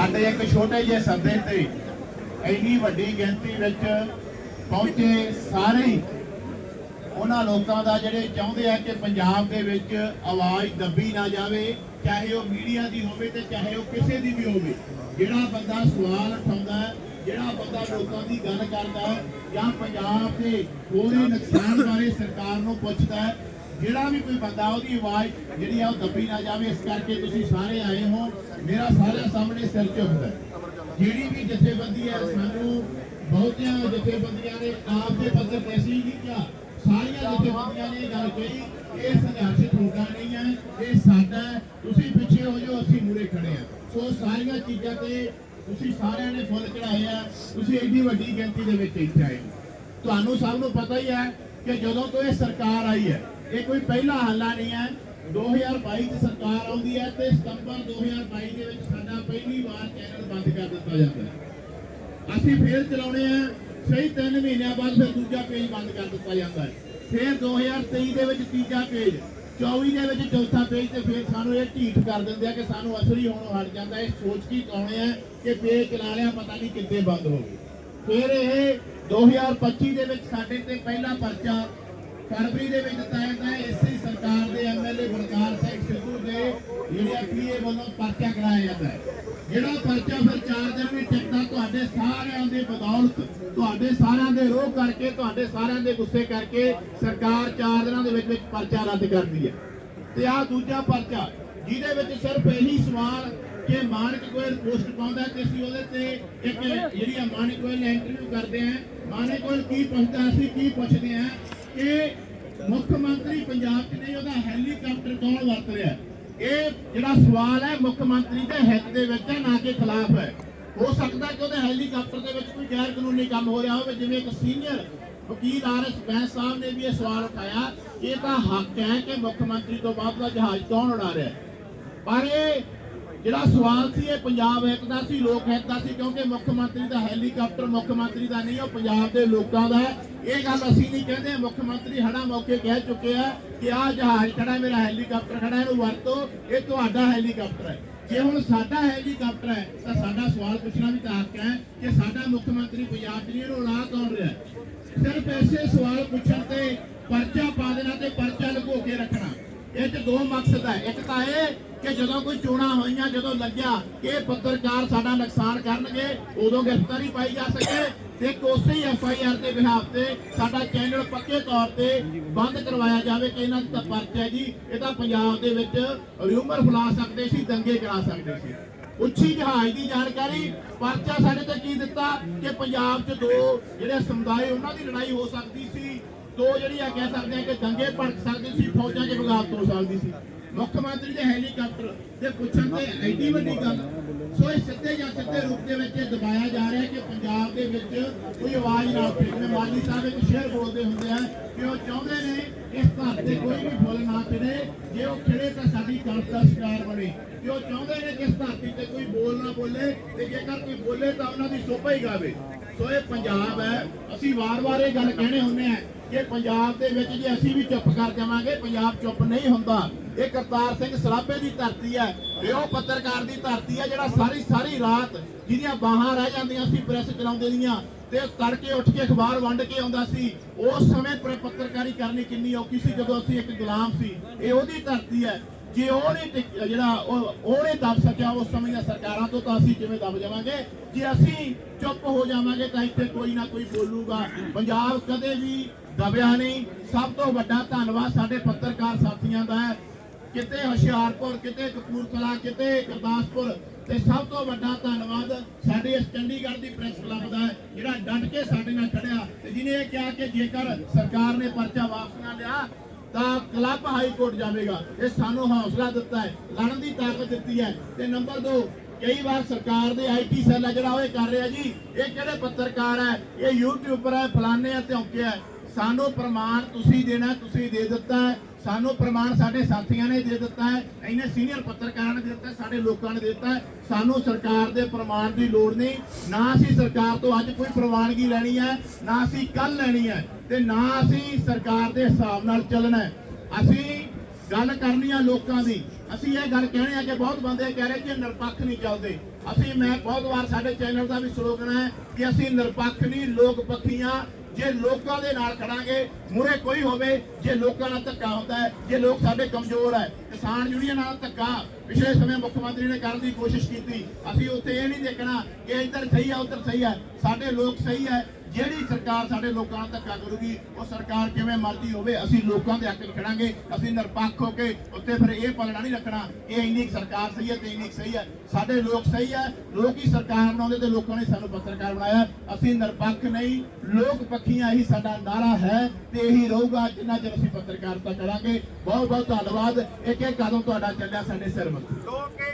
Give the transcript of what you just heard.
ਸਾਡੇ ਇੱਕ ਛੋਟੇ ਜਿਹੇ ਸੱਦੇ ਤੇ ਇੰਨੀ ਵੱਡੀ ਗਿਣਤੀ ਵਿੱਚ ਪਹੁੰਚੇ ਸਾਰੇ ਹੀ ਉਹਨਾਂ ਲੋਕਾਂ ਦਾ ਜਿਹੜੇ ਚਾਹੁੰਦੇ ਆ ਕਿ ਪੰਜਾਬ ਦੇ ਵਿੱਚ ਆਵਾਜ਼ ਦੱਬੀ ਨਾ ਜਾਵੇ, ਚਾਹੇ ਉਹ ਮੀਡੀਆ ਦੀ ਹੋਵੇ ਤੇ ਚਾਹੇ ਉਹ ਕਿਸੇ ਦੀ ਵੀ ਹੋਵੇ, ਜਿਹੜਾ ਬੰਦਾ ਸਵਾਲ ਉਠਾਉਂਦਾ, ਜਿਹੜਾ ਬੰਦਾ ਲੋਕਾਂ ਦੀ ਗੱਲ ਕਰਦਾ ਜਾਂ ਪੰਜਾਬ ਦੇ ਹੋਰੇ ਨੁਕਸਾਨ ਬਾਰੇ ਸਰਕਾਰ ਨੂੰ ਪੁੱਛਦਾ ਜਿਹੜਾ ਵੀ ਕੋਈ ਬੰਦਾ ਉਹਦੀ ਆਵਾਜ਼ ਜਿਹੜੀ ਆ ਉਹ ਦੱਬੀ ਨਾ ਜਾਵੇ, ਇਸ ਕਰਕੇ ਤੁਸੀਂ ਸਾਰੇ ਆਏ ਹੋ। ਮੇਰਾ ਸਾਰਿਆਂ ਸਾਹਮਣੇ ਸਿਰ ਝੁਕਦਾ ਜਿਹੜੀ ਵੀ ਜਥੇਬੰਦੀ ਹੈ, ਸਾਨੂੰ ਬਹੁਤੀਆਂ ਜਥੇਬੰਦੀਆਂ ਨੇ ਆਪ ਦੇ ਪੱਧਰ ਤੇ ਨਹੀਂ ਕਿਹਾ, ਸਾਰੀਆਂ ਜਥੇਬੰਦੀਆਂ ਨੇ ਗੱਲ ਕਹੀ, ਇਹ ਸੰਘਰਸ਼ ਤੁਹਾਡਾ ਨਹੀਂ ਹੈ ਇਹ ਸਾਡਾ ਤੁਸੀਂ ਪਿੱਛੇ ਹੋ ਜਾਓ, ਅਸੀਂ ਮੂਰੇ ਖੜੇ ਆ ਸੋ ਸਾਰੀਆਂ ਚੀਜ਼ਾਂ ਤੇ ਤੁਸੀਂ ਸਾਰਿਆਂ ਨੇ ਫੁੱਲ ਚੜਾਏ ਆ। ਤੁਸੀਂ ਇੰਨੀ ਵੱਡੀ ਗਿਣਤੀ ਦੇ ਵਿੱਚ ਇੱਥੇ ਆਏ ਤੁਹਾਨੂੰ ਸਭ ਨੂੰ ਪਤਾ ਹੀ ਹੈ ਕਿ ਜਦੋਂ ਤੋਂ ਇਹ ਸਰਕਾਰ ਆਈ ਹੈ ਇਹ ਕੋਈ ਪਹਿਲਾ ਹੱਲਾ ਨਹੀਂ ਹੈ। 2022 ਚ ਸਰਕਾਰ ਆਉਂਦੀ ਹੈ ਤੇ ਸਤੰਬਰ 2022 ਦੇ ਵਿੱਚ ਸਾਡਾ ਪਹਿਲੀ ਵਾਰ ਚੈਨਲ ਬੰਦ ਕਰ ਦਿੱਤਾ ਜਾਂਦਾ ਹੈ। ਅਸੀਂ ਫੇਰ ਚਲਾਉਣੇ ਆ, ਸਹੀ 3 ਮਹੀਨਿਆਂ ਬਾਅਦ ਫਿਰ ਦੂਜਾ ਪੇਜ ਬੰਦ ਕਰ ਦਿੱਤਾ ਜਾਂਦਾ ਹੈ। ਫਿਰ 2023 ਦੇ ਵਿੱਚ ਤੀਜਾ ਪੇਜ 24 ਦੇ ਵਿੱਚ ਚੌਥਾ ਪੇਜ ਤੇ ਫਿਰ ਸਾਨੂੰ ਇਹ ਢੀਠ ਕਰ ਦਿੰਦੇ ਆ ਕਿ ਸਾਨੂੰ ਅਸਲੀ ਹੋਣੋਂ ਹਟ ਜਾਂਦਾ ਇਹ ਸੋਚ ਕੇ ਚਾਉਣੇ ਆ ਕਿ ਪੇਜ ਚਲਾ ਲਿਆ, ਪਤਾ ਨਹੀਂ ਕਿੱਥੇ ਬੰਦ ਹੋ ਗਏ। ਫਿਰ ਇਹ 2025 ਦੇ ਵਿੱਚ ਸਾਡੇ ਤੇ ਪਹਿਲਾ ਪਰਚਾ ਫਰਵਰੀ ਦੇ ਵਿੱਚ ਤੈਅ ਹੈ ਇਸੇ ਸਰਕਾਰ ਦੇ ਐਮਐਲਏ ਬਲਕਾਰ ਸਿੰਘ ਸਿੱਧੂ ਦੇ ਜਿਹੜੇ ਪੀਏ ਵੱਲੋਂ ਪਰਚਾ ਕਰਾਇਆ ਜਾਂਦਾ ਹੈ। ਜਿਹੜਾ ਪਰਚਾ ਫਿਰ 4 ਦਿਨ ਵੀ ਟਿਕਦਾ ਤੁਹਾਡੇ ਸਾਰਿਆਂ ਦੇ ਬਦੌਲਤ, ਤੁਹਾਡੇ ਸਾਰਿਆਂ ਦੇ ਰੋਹ ਕਰਕੇ, ਤੁਹਾਡੇ ਸਾਰਿਆਂ ਦੇ ਗੁੱਸੇ ਕਰਕੇ ਸਰਕਾਰ 4 ਦਿਨਾਂ ਦੇ ਵਿੱਚ ਵਿੱਚ ਪਰਚਾ ਰੱਦ ਕਰਦੀ ਹੈ। ਤੇ ਆ ਦੂਜਾ ਪਰਚਾ, ਜਿਹਦੇ ਵਿੱਚ ਸਿਰਫ ਇਹੀ ਸਵਾਲ ਕਿ ਮਾਨਕ ਗੋਇਲ ਪੋਸਟ ਪਾਉਂਦਾ ਤੇ ਅਸੀਂ ਉਹਦੇ ਤੇ ਇੱਕ ਜਿਹੜੀ ਮਾਨਕ ਗੋਇਲ ਇੰਟਰਵਿਊ ਕਰਦੇ ਆ। ਮਾਨਕ ਗੋਇਲ ਕੀ ਪੁੱਛਦਾ ਅਸੀਂ ਕੀ ਪੁੱਛਦੇ ਆ? ਕਿ ਮੁੱਖ ਮੰਤਰੀ ਪੰਜਾਬ 'ਚ ਨਹੀਂ, ਉਹਦਾ ਹੈਲੀਕਾਪਟਰ ਕੌਣ ਵਰਤ ਰਿਹਾ ਇਹ ਜਿਹੜਾ ਸਵਾਲ ਹੈ ਮੁੱਖ ਮੰਤਰੀ ਦੇ ਹਿੱਤ ਦੇ ਵਿੱਚ ਹੈ, ਨਾ ਕਿ ਖਿਲਾਫ ਹੈ। ਹੋ ਸਕਦਾ ਕਿ ਉਹਦੇ ਹੈਲੀਕਾਪਟਰ ਦੇ ਵਿੱਚ ਕੋਈ ਗੈਰ ਕਾਨੂੰਨੀ ਕੰਮ ਹੋ ਰਿਹਾ ਹੋਵੇ, ਜਿਵੇਂ ਇੱਕ ਸੀਨੀਅਰ ਵਕੀਲ ਆਰਐਸ ਬੈਂਸ ਸਾਹਿਬ ਨੇ ਵੀ ਇਹ ਸਵਾਲ ਉਠਾਇਆ। ਇਹ ਤਾਂ ਹੱਕ ਹੈ ਕਿ ਮੁੱਖ ਮੰਤਰੀ ਤੋਂ ਬਾਅਦ ਦਾ ਜਹਾਜ਼ ਕੌਣ ਉਡਾ ਰਿਹਾ ਪਰ ਇਹ ਜਿਹੜਾ ਸਵਾਲ ਸੀ, ਇਹ ਪੰਜਾਬ ਹਿੱਤ ਦਾ ਸੀ, ਲੋਕ ਹਿੱਤ ਦਾ ਸੀ, ਕਿਉਂਕਿ ਮੁੱਖ ਮੰਤਰੀ ਦਾ ਹੈਲੀਕਾਪਟਰ ਮੁੱਖ ਮੰਤਰੀ ਦਾ ਨਹੀਂ, ਉਹ ਪੰਜਾਬ ਦੇ ਲੋਕਾਂ ਦਾ ਇਹ ਗੱਲ ਅਸੀਂ ਨਹੀਂ ਕਹਿੰਦੇ, ਮੁੱਖ ਮੰਤਰੀ ਹੜਾ ਮੌਕੇ ਕਹਿ ਚੁੱਕੇ ਆ ਕਿ ਆਹ ਜਹਾਜ਼ ਖੜਾ ਮੇਰਾ ਹੈਲੀਕਾਪਟਰ ਖੜਾ, ਇਹਨੂੰ ਵਰਤੋ, ਇਹ ਤੁਹਾਡਾ ਹੈਲੀਕਾਪਟਰ ਹੈ। ਜੇ ਹੁਣ ਸਾਡਾ ਹੈਲੀਕਾਪਟਰ ਹੈ, ਤਾਂ ਸਾਡਾ ਸਵਾਲ ਪੁੱਛਣਾ ਵੀ ਤਾਂ ਹੱਕ ਹੈ ਕਿ ਸਾਡਾ ਮੁੱਖ ਮੰਤਰੀ ਪੰਜਾਬ 'ਚ ਨਹੀਂ ਇਹਨੂੰ ਉਡਾ ਕੌਣ ਰਿਹਾ ਸਿਰਫ ਐਸੇ ਸਵਾਲ ਪੁੱਛਣ ਤੇ ਪਰਚਾ ਪਾ ਦੇਣਾ ਤੇ ਪਰਚਾ ਲੁਕੋ ਕੇ ਰੱਖਣਾ। ਇਹ ਚ ਦੋ ਮਕਸਦ ਹੈ। ਇੱਕ ਤਾਂ ਇਹ ਕਿ ਜਦੋਂ ਕੋਈ ਚੋਣਾਂ ਹੋਈਆਂ, ਜਦੋਂ ਲੱਗਿਆ ਕਿ ਇਹ ਪੱਤਰਕਾਰ ਸਾਡਾ ਨੁਕਸਾਨ ਕਰਨਗੇ, ਉਦੋਂ ਗ੍ਰਿਫਤਾਰੀ ਪਾਈ ਜਾ ਸਕੇ ਤੇ ਇੱਕ ਐਫ ਆਈ ਆਰ ਦੇ ਬਿਹਾਫ ਤੇ ਸਾਡਾ ਚੈਨਲ ਪੱਕੇ ਤੌਰ ਤੇ ਬੰਦ ਕਰਵਾਇਆ ਜਾਵੇ ਕਿ ਇਹਨਾਂ ਦਾ ਪਰਚਾ ਜੀ। ਇਹ ਤਾਂ ਪੰਜਾਬ ਦੇ ਵਿੱਚ ਰਿਊਮਰ ਫੈਲਾ ਸਕਦੇ ਸੀ, ਦੰਗੇ ਕਰਾ ਸਕਦੇ ਸੀ। ਉੱਚੀ ਜਹਾਜ਼ ਦੀ ਜਾਣਕਾਰੀ, ਪਰਚਾ ਸਾਡੇ ਤੇ ਕੀ ਦਿੱਤਾ ਕਿ ਪੰਜਾਬ 'ਚ ਦੋ ਜਿਹੜੇ ਸਮੁਦਾਇ, ਉਹਨਾਂ ਦੀ ਲੜਾਈ ਹੋ ਸਕਦੀ ਸੀ। ਦੋ ਜਿਹੜੀਆਂ ਕਹਿ ਸਕਦੇ ਆ ਕਿ ਦੰਗੇ ਭੜਕ ਸਕਦੇ ਸੀ, ਫੌਜਾਂ 'ਚ ਬਗਾਵਤ ਹੋ ਸਕਦੀ ਸੀ। ਮੁੱਖ ਮੰਤਰੀ ਦੇ ਹੈਲੀਕਾਪਟਰ ਤੇ ਪੁੱਛਣ ਤੇ ਐਡੀ ਵੱਡੀ ਗੱਲ। ਸੋ ਇਹ ਸਿੱਧੇ ਜਾਂ ਸਿੱਧੇ ਰੂਪ ਦੇ ਵਿੱਚ ਦਬਾਇਆ ਜਾ ਰਿਹਾ ਕਿ ਪੰਜਾਬ ਦੇ ਵਿੱਚ ਕੋਈ ਆਵਾਜ਼ ਨਾ ਉੱਠੇ। ਜਿਵੇਂ ਮਾਲੀ ਸਾਹਿਬ ਇੱਕ ਸ਼ੇਰ ਬੋਲਦੇ ਹੁੰਦੇ ਆ ਕਿ ਉਹ ਚਾਹੁੰਦੇ ਨੇ ਇਸ ਧਰਤੀ ਤੇ ਕੋਈ ਵੀ ਫੁੱਲ ਨਾ ਖਿੜੇ ਜੇ ਉਹ ਖਿੜੇ ਤਾਂ ਸਾਡੀ ਕਣਕ ਦਾ ਸ਼ਿਕਾਰ ਬਣੇ। ਕਿ ਉਹ ਚਾਹੁੰਦੇ ਨੇ ਕਿ ਇਸ ਧਰਤੀ ਤੇ ਕੋਈ ਬੋਲ ਨਾ ਬੋਲੇ ਤੇ ਜੇਕਰ ਕੋਈ ਬੋਲੇ ਤਾਂ ਉਹਨਾਂ ਦੀ ਸੋਭਾ ਹੀ ਗਾਵੇ। ਸੋ ਇਹ ਪੰਜਾਬ ਹੈ। ਅਸੀਂ ਵਾਰ-ਵਾਰ ਇਹ ਗੱਲ ਕਹਿਣੇ ਹੁੰਦੇ ਆ ਕਿ ਪੰਜਾਬ ਦੇ ਵਿੱਚ ਜੇ ਅਸੀਂ ਵੀ ਚੁੱਪ ਕਰ ਜਾਵਾਂਗੇ, ਪੰਜਾਬ ਚੁੱਪ ਨਹੀਂ ਹੁੰਦਾ। ਇਹ ਕਰਤਾਰ ਸਿੰਘ ਸਰਾਭੇ ਦੀ ਧਰਤੀ ਹੈ ਇਹ ਉਹ ਪੱਤਰਕਾਰ ਦੀ ਧਰਤੀ ਹੈ ਜਿਹੜਾ ਸਾਰੀ ਸਾਰੀ ਰਾਤ ਜਿਹਦੀਆਂ ਬਾਹਾਂ ਰਹਿ ਜਾਂਦੀਆਂ ਸੀ ਪ੍ਰੈਸ ਚਲਾਉਂਦੇ ਦੀਆਂ ਤੇ ਤੜਕੇ ਉੱਠ ਕੇ ਅਖਬਾਰ ਵੰਡ ਕੇ ਆਉਂਦਾ ਸੀ। ਉਸ ਸਮੇਂ ਪੱਤਰਕਾਰੀ ਕਰਨੀ ਕਿੰਨੀ ਔਖੀ ਸੀ, ਜਦੋਂ ਅਸੀਂ ਇੱਕ ਗੁਲਾਮ ਸੀ। ਇਹ ਉਹਦੀ ਧਰਤੀ ਹੈ। ਜੇ ਉਹ ਨਹੀਂ ਟਿਕ- ਜਿਹੜਾ ਉਹ ਉਹ ਨਹੀਂ ਦਬ ਸਕਿਆ ਉਸ ਸਮੇਂ ਦੀਆਂ ਸਰਕਾਰਾਂ ਤੋਂ, ਤਾਂ ਅਸੀਂ ਜਿਵੇਂ ਦਬ ਜਾਵਾਂਗੇ? ਜੇ ਅਸੀਂ ਚੁੱਪ ਹੋ ਜਾਵਾਂਗੇ, ਤਾਂ ਇੱਥੇ ਕੋਈ ਨਾ ਕੋਈ ਬੋਲੂਗਾ। ਪੰਜਾਬ ਕਦੇ ਵੀ ਦਬਿਆ ਨਹੀਂ। ਸਭ ਤੋਂ ਵੱਡਾ ਧੰਨਵਾਦ ਸਾਡੇ ਪੱਤਰਕਾਰ ਸਾਥੀਆਂ ਦਾ ਹੈ। ਕਿਤੇ ਹੁਸ਼ਿਆਰਪੁਰ, ਕਿਤੇ ਕਪੂਰਥਲਾ, ਕਿਤੇ ਗੁਰਦਾਸਪੁਰ। ਤੇ ਸਭ ਤੋਂ ਵੱਡਾ ਧੰਨਵਾਦ ਸਾਡੇ ਇਸ ਚੰਡੀਗੜ੍ਹ ਦੀ ਪ੍ਰੈਸ ਕਲੱਬ ਦਾ ਜਿਹੜਾ ਡਟ ਕੇ ਸਾਡੇ ਨਾਲ ਖੜਿਆ ਤੇ ਜਿਹਨੇ ਇਹ ਕਿਹਾ ਕਿ ਜੇਕਰ ਸਰਕਾਰ ਨੇ ਪਰਚਾ ਵਾਪਸ ਨਾ ਲਿਆ, ਤਾਂ ਕਲੱਬ ਹਾਈ ਕੋਰਟ ਜਾਵੇਗਾ। ਇਹ ਸਾਨੂੰ ਹੌਸਲਾ ਦਿੱਤਾ ਹੈ, ਲੜਨ ਦੀ ਤਾਕਤ ਦਿੱਤੀ ਹੈ। ਤੇ ਨੰਬਰ 2 ਕਈ ਵਾਰ ਸਰਕਾਰ ਦੇ ਆਈਟੀ ਸੈੱਲ ਜਿਹੜਾ ਉਹ ਇਹ ਕਰ ਰਿਹਾ ਜੀ, ਇਹ ਕਿਹੜੇ ਪੱਤਰਕਾਰ ਹੈ? ਇਹ ਯੂਟਿਊਬਰ ਹੈ, ਫਲਾਣੇ ਆ, ਧੌਂਕੇ ਹੈ ਸਾਨੂੰ ਪ੍ਰਮਾਣ ਤੁਸੀਂ ਦੇਣਾ, ਤੁਸੀਂ ਦੇ ਦਿੱਤਾ ਸਾਨੂੰ ਪ੍ਰਮਾਣ ਸਾਡੇ ਸਾਥੀਆਂ ਨੇ ਦੇ ਦਿੱਤਾ ਹੈ। ਇਹਨੇ ਸੀਨੀਅਰ ਪੱਤਰਕਾਰਾਂ ਨੇ ਦਿੱਤਾ ਸਾਡੇ ਲੋਕਾਂ ਨੇ ਦੇ ਦਿੱਤਾ ਸਾਨੂੰ ਸਰਕਾਰ ਦੇ ਪ੍ਰਮਾਣ ਦੀ ਲੋੜ ਨਹੀਂ। ਨਾ ਅਸੀਂ ਸਰਕਾਰ ਤੋਂ ਅੱਜ ਕੋਈ ਪ੍ਰਵਾਨਗੀ ਲੈਣੀ ਹੈ, ਨਾ ਅਸੀਂ ਕੱਲ ਲੈਣੀ ਹੈ ਤੇ ਨਾ ਅਸੀਂ ਸਰਕਾਰ ਦੇ ਹਿਸਾਬ ਨਾਲ ਚੱਲਣਾ ਅਸੀਂ ਗੱਲ ਕਰਨੀ ਆ ਲੋਕਾਂ ਦੀ। ਅਸੀਂ ਇਹ ਗੱਲ ਕਹਿਣੀ ਆ ਕਿ ਬਹੁਤ ਬੰਦੇ ਕਹਿ ਰਹੇ ਕਿ ਨਿਰਪੱਖ ਨਹੀਂ ਚੱਲਦੇ। ਅਸੀਂ ਮੈਂ ਬਹੁਤ ਵਾਰ ਸਾਡੇ ਚੈਨਲ ਦਾ ਵੀ ਸਲੋਗਨ ਹੈ ਕਿ ਅਸੀਂ ਨਿਰਪੱਖ ਨਹੀਂ, ਲੋਕ ਪੱਖੀਆਂ ਜੇ ਲੋਕਾਂ ਦੇ ਨਾਲ ਖੜਾਂਗੇ ਮੂਰੇ ਕੋਈ ਹੋਵੇ, ਜੇ ਲੋਕਾਂ ਨਾਲ ਧੱਕਾ ਹੁੰਦਾ ਹੈ, ਜੇ ਲੋਕ ਸਾਡੇ ਕਮਜ਼ੋਰ ਹੈ, ਕਿਸਾਨ ਯੂਨੀਅਨ ਨਾਲ ਧੱਕਾ, ਪਿਛਲੇ ਸਮੇਂ ਮੁੱਖ ਮੰਤਰੀ ਨੇ ਕਰਨ ਦੀ ਕੋਸ਼ਿਸ਼ ਕੀਤੀ, ਅਸੀਂ ਉੱਥੇ ਇਹ ਨਹੀਂ ਦੇਖਣਾ ਕਿ ਇੱਧਰ ਸਹੀ ਹੈ ਉੱਧਰ ਸਹੀ ਹੈ ਸਾਡੇ ਲੋਕ ਸਹੀ ਹੈ ਜਿਹੜੀ ਸਰਕਾਰ ਸਾਡੇ ਲੋਕਾਂ ਨਾਲ ਧੱਕਾ ਕਰੂਗੀ, ਉਹ ਸਰਕਾਰ ਕਿਵੇਂ ਮਰਜ਼ੀ ਹੋਵੇ, ਅਸੀਂ ਲੋਕਾਂ ਦੇ ਹੱਕ 'ਚ ਖੜਾਂਗੇ, ਅਸੀਂ ਨਿਰਪੱਖ ਹੋ ਕੇ ਉੱਤੇ ਫਿਰ ਇਹ ਪਲੜਾ ਨਹੀਂ ਰੱਖਣਾ। ਇਹ ਇੰਨੀ ਸਰਕਾਰ ਸਹੀ ਹੈ ਤੇ ਇੰਨੀ ਸਹੀ ਹੈ। ਸਾਡੇ ਲੋਕ ਸਹੀ ਹੈ, ਲੋਕ ਹੀ ਸਰਕਾਰ ਬਣਾਉਂਦੇ ਤੇ ਲੋਕਾਂ ਨੇ ਸਾਨੂੰ ਪੱਤਰਕਾਰ ਬਣਾਇਆ। ਅਸੀਂ ਨਿਰਪੱਖ ਨਹੀਂ, ਲੋਕ ਪੱਖੀਆਂ ਹੀ ਸਾਡਾ ਨਾਰਾ ਹੈ ਤੇ ਇਹੀ ਰਹੂਗਾ, ਜਿੰਨਾ ਚਿਰ ਅਸੀਂ ਪੱਤਰਕਾਰਤਾ ਕਰਾਂਗੇ। ਬਹੁਤ ਬਹੁਤ ਧੰਨਵਾਦ। ਇੱਕ ਇੱਕ ਕਦਮ ਤੁਹਾਡਾ ਚੱਲਿਆ ਸਾਡੇ ਸਿਰ ਮੱਥੇ